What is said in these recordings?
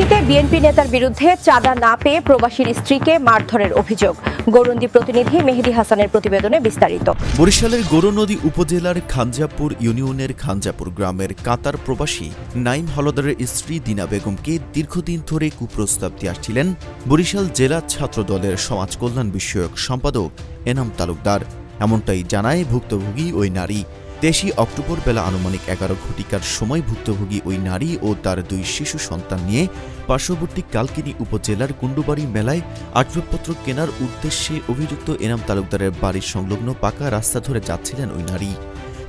গৌরন্দীতে BNP নেতার বিরুদ্ধে চাঁদা না পেয়ে প্রবাসীর স্ত্রীকে মারধরের অভিযোগ। গৌরন্দী প্রতিনিধি মেহেদি হাসানের প্রতিবেদনে বিস্তারিত। বরিশালের গৌরনদী উপজেলার খানজাপুর ইউনিয়নের খানজাপুর গ্রামের কাতার প্রবাসী নাইম হলদারের স্ত্রী দিনা বেগমকে দীর্ঘদিন ধরে কুপ্রস্তাব দিয়ে আসছিলেন বরিশাল জেলা ছাত্র দলের সমাজ কল্যাণ বিষয়ক সম্পাদক এনাম তালুকদার। এমনটাই জানায় ভুক্তভোগী ওই নারী। তেইশে অক্টোবর বেলা আনুমানিক এগারো ঘটিকার সময় ভুক্তভোগী ওই নারী ও তার দুই শিশু সন্তান নিয়ে পার্শ্ববর্তী কালকিনি উপজেলার কুণ্ডুবাড়ি মেলায় আসবাবপত্র কেনার উদ্দেশ্যে অভিযুক্ত এনাম তালুকদারের বাড়ির সংলগ্ন পাকা রাস্তা ধরে যাচ্ছিলেন ওই নারী।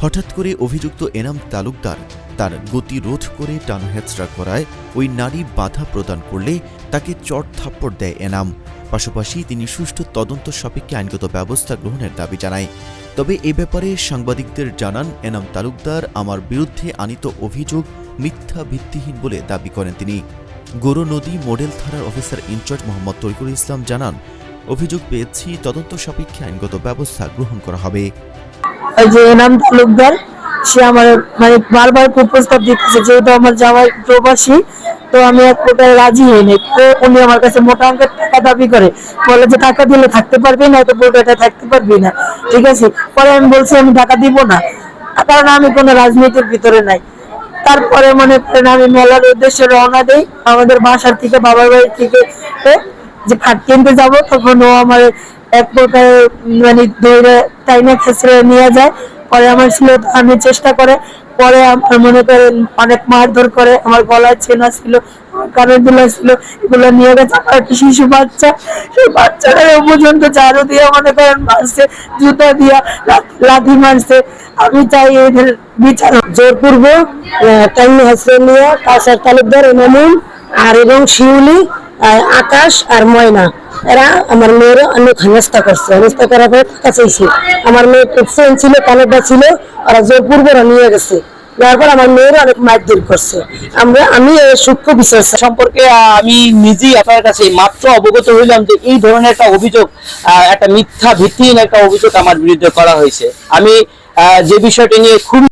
হঠাৎ করে অভিযুক্ত এনাম তালুকদার তার গতি রোধ করে টানহেচড়া করায় ওই নারী বাধা প্রদান করলে তাকে চট থাপ্পড় দেয় এনাম। পাশাপাশি তিনি সুষ্ঠু তদন্ত সাপেক্ষে আইনগত ব্যবস্থা গ্রহণের দাবি জানায়। তবে এ ব্যাপারে সাংবাদিকদের জানান, এনাম তালুকদার আমার বিরুদ্ধে আনিত অভিযোগ মিথ্যা ভিত্তিহীন বলে দাবি করেন তিনি। গোরো নদী মডেল থানার officer in charge Mohammad Tarikul Islam জানান, অভিযোগ পেয়েছি, তদন্ত সাপেক্ষে আইনগত ব্যবস্থা গ্রহণ করা হবে। যে এনাম তালুকদার সে আমার মানে বারবার কুপ্রস্তাব দিতেছে যেহেতু আমার জামাই প্রবাসী, তো আমি এক প্রকার রাজি হইনি তো উনি আমার কাছে মোটা অঙ্কের টাকা দাবি করে, বলে যে টাকা দিলে থাকতে পারবি না তো পুরোটা থাকতে পারবি না। ঠিক আছে? পরে আমি বলছি, আমি টাকা দিব না। কারণ আমি কোনো রাজনীতির ভিতরে নাই। তারপরে মনে করেন আমি মেলার উদ্দেশ্যে রওনা দেই। আমাদের বাসার থেকে বাবার বাড়ি থেকে যে খাট কিনতে যাব, তখন ও আমার এক প্রকার মানে ধরে টাইমে খেসড়ে নিয়ে যায়। পরে আমার ছিল আমি চেষ্টা করে, পরে মনে করেন অনেক মারধর করে, আমার গলায় চেনা ছিল কানের দুলা ছিল, এগুলো নিয়ে গেছে। আমার একটা শিশু বাচ্চা, সেই বাচ্চাটা পর্যন্ত ঝাড়ু দিয়ে মনে করেন মারছে, জুতা দিয়া লা- লাথি মারছে। আমি চাই এদের বিচার। জোরপূর্বক টাইমি হাসরেলিয়া কাউসার তালুকদার এনামুল আর এবং শিউলি আকাশ আর ময়না, এরা আমার মেয়েরও অনেক হেনস্থা করছে। হেনস্থা করার পরে টাকা চাইছে। আমার মেয়ে পেট্রোল ছিল কানেরটা ছিল, ওরা জোরপূর্বক ওরা নিয়ে গেছে। আমার অনেক করছে। আমরা, আমি সূক্ষ্ম সম্পর্কে আমি নিজেই আপনার মাত্র অবগত হইলাম যে এই ধরনের একটা অভিযোগ একটা মিথ্যা একটা অভিযোগ আমার বিরুদ্ধে করা হয়েছে। আমি যে বিষয়টি নিয়ে খুব